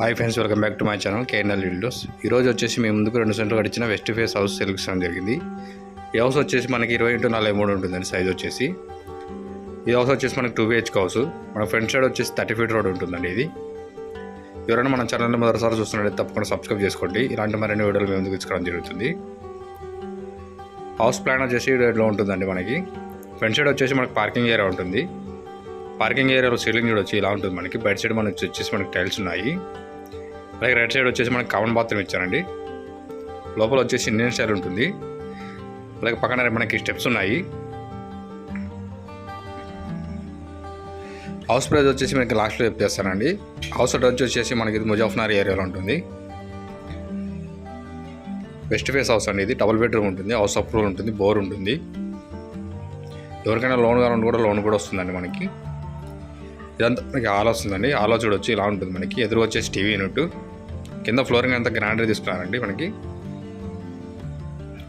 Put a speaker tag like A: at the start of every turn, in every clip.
A: Hi friends welcome back to my channel KNL windows ఈరోజు వచ్చేసి మేము ముందుకు రెండు సెంట్లు గడిచిన వెస్ట్ ఫేస్ హౌస్ సెలెక్షన్ జరిగింది. ఈ హౌస్ వచ్చేసి మనకి ఇరవై ఇంటూ నలభై మూడు ఉంటుందండి సైజ్ వచ్చేసి. ఈ హౌస్ వచ్చేసి మనకి టూ బిహెచ్కే హౌస్ మన ఫ్రంట్ సైడ్ వచ్చేసి థర్టీ ఫీట్ రోడ్ ఉంటుందండి ఇది. ఎవరైనా మన ఛానల్ని మొదటిసారి చూస్తున్నట్లయితే తప్పకుండా సబ్స్క్రైబ్ చేసుకోండి. ఇలాంటి మరిన్ని వీడియోలు మేము ముందుకు తీసుకోవడం జరుగుతుంది. హౌస్ ప్లాన్ వచ్చేసి రేట్లో ఉంటుందండి మనకి. ఫ్రంట్ సైడ్ వచ్చేసి మనకి పార్కింగ్ ఏరియా ఉంటుంది. పార్కింగ్ ఏరియాలో సీలింగ్ వచ్చి ఇలా ఉంటుంది మనకి. బయట సైడ్ మనకి వచ్చేసి మనకి టైల్స్ ఉన్నాయి. అలాగే రైట్ సైడ్ వచ్చేసి మనకి కామన్ బాత్రూమ్ ఇచ్చారండి. లోపల వచ్చేసి ఇండియన్ స్టైల్ ఉంటుంది. అలాగే పక్కన మనకి స్టెప్స్ ఉన్నాయి. హౌస్ ప్రైస్ వచ్చేసి మనకి లాస్ట్లో చెప్పేస్తానండి. హౌస్ అడ్రస్ వచ్చేసి మనకి ఇది ముజాఫ్నార్ ఏరియాలో ఉంటుంది. వెస్ట్ ఫేస్ హౌస్ అండి ఇది. డబుల్ బెడ్రూమ్ ఉంటుంది. హౌస్ అప్రూవల్ ఉంటుంది. బోర్ ఉంటుంది. ఎవరికైనా లోన్ కావాలంటే కూడా లోన్ కూడా వస్తుందండి మనకి. ఇదంతా మనకి ఆలో వస్తుందండి. ఆలో చూడొచ్చు ఇలా ఉంటుంది మనకి. ఎదురు వచ్చేసి టీవీ యూనిట్ కింద ఫ్లోరింగ్ అంతా గ్రాండరీ తీసుకున్నారండి మనకి.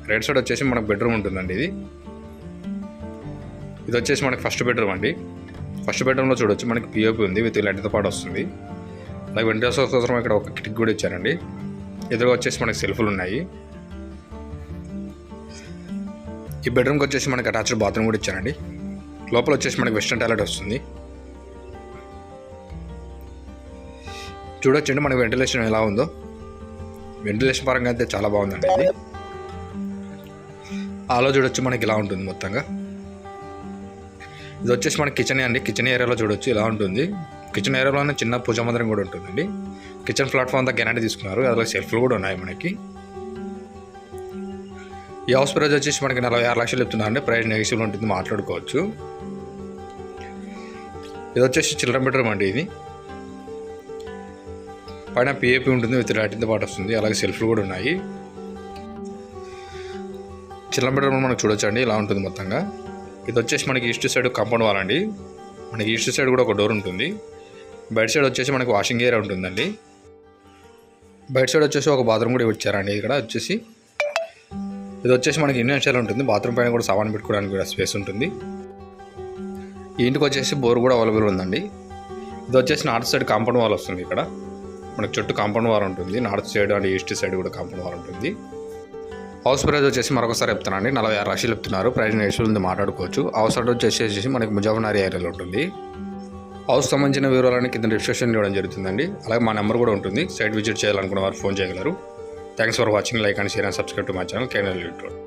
A: రైట్ సైడ్ వచ్చేసి మనకు బెడ్రూమ్ ఉంటుందండి ఇది. ఇది వచ్చేసి మనకి ఫస్ట్ బెడ్రూమ్ అండి. ఫస్ట్ బెడ్రూమ్లో చూడొచ్చు మనకి పిఓపి ఉంది విత్ లైట్తో పాటు వస్తుంది. అలాగే వెంటిలేషన్ కోసం ఇక్కడ ఒక కిటిక్ కూడా ఇచ్చారండి. ఎదురుగా వచ్చేసి మనకి సెల్ఫ్లు ఉన్నాయి. ఈ బెడ్రూమ్కి వచ్చేసి మనకి అటాచ్డ్ బాత్రూమ్ కూడా ఇచ్చారండి. లోపల వచ్చేసి మనకి వెస్ట్రన్ టాయిలెట్ వస్తుంది. చూడొచ్చండి మనకి వెంటిలేషన్ ఎలా ఉందో. వెంటిలేషన్ పరంగా అయితే చాలా బాగుందండి ఇది. ఆలో చూడొచ్చు మనకి ఇలా ఉంటుంది మొత్తంగా. ఇది వచ్చేసి మనకి కిచెన్ అండి. కిచెన్ ఏరియాలో చూడొచ్చు ఇలా ఉంటుంది. కిచెన్ ఏరియాలోనే చిన్న పూజ మందిరం కూడా ఉంటుందండి. కిచెన్ ప్లాట్ఫామ్ అంతా గ్యారంటీ తీసుకున్నారు. అలాగే సెల్ఫ్లు కూడా ఉన్నాయి మనకి. ఈ హౌస్ ప్రైజ్ వచ్చేసి మనకి నలభై ఆరు లక్షలు చెప్తున్నారండి ప్రైస్ నెగిటివ్ ఉంటుంది మాట్లాడుకోవచ్చు. ఇది వచ్చేసి చిల్డ్రన్ బెడ్రూమ్ అండి ఇది. పైన పిఏపి ఉంటుంది విత్ లాటిన్తో పాటు వస్తుంది. అలాగే సెల్ఫ్లు కూడా ఉన్నాయి. చిల్డ్రన్ బెడ్రూమ్ మనకు చూడొచ్చండి ఇలా ఉంటుంది మొత్తంగా. ఇది వచ్చేసి మనకి ఈస్ట్ సైడ్ కాంపౌండ్ వాల్ అండి. మనకి ఈస్ట్ సైడ్ కూడా ఒక డోర్ ఉంటుంది. బయట సైడ్ వచ్చేసి మనకి వాషింగ్ ఏరియా ఉంటుందండి. బయట సైడ్ వచ్చేసి ఒక బాత్రూమ్ కూడా ఇచ్చారండి ఇక్కడ వచ్చేసి. ఇది వచ్చేసి మనకి ఇండియన్ స్టైల్ ఉంటుంది. బాత్రూమ్ పైన కూడా సామాన్ పెట్టుకోవడానికి కూడా స్పేస్ ఉంటుంది. ఈ ఇంటికి వచ్చేసి బోర్ కూడా అవైలబుల్ ఉందండి. ఇది వచ్చేసి నార్త్ సైడ్ కాంపౌండ్ వాల్ వస్తుంది ఇక్కడ. మనకు చుట్టూ కాంపౌండ్ వాల్ ఉంటుంది. North side and east side కూడా కాంపౌండ్ వాల్ ఉంటుంది. హౌస్ ప్రైజ్ వచ్చేసి మరొకసారి చెప్తానండి నలభై ఆరు లక్షలు చెప్తున్నారు. ప్రైజ్ నెక్స్ట్ మాట్లాడుకోవచ్చు. హౌస్ అడ్రస్ వచ్చేసి మనకి ముజాఫర్నగర్ ఏరియాలో ఉంటుంది. హౌస్ సంబంధించిన వివరాలని కింద డిస్క్రిప్షన్ ఇవ్వడం జరుగుతుందండి. అలాగే మా నెంబర్ కూడా ఉంటుంది. సైట్ విజిట్ చేయాలనుకున్న వారు ఫోన్ చేయగలరు. Thanks for watching. Like and share and subscribe to my channel. KNL YouTube.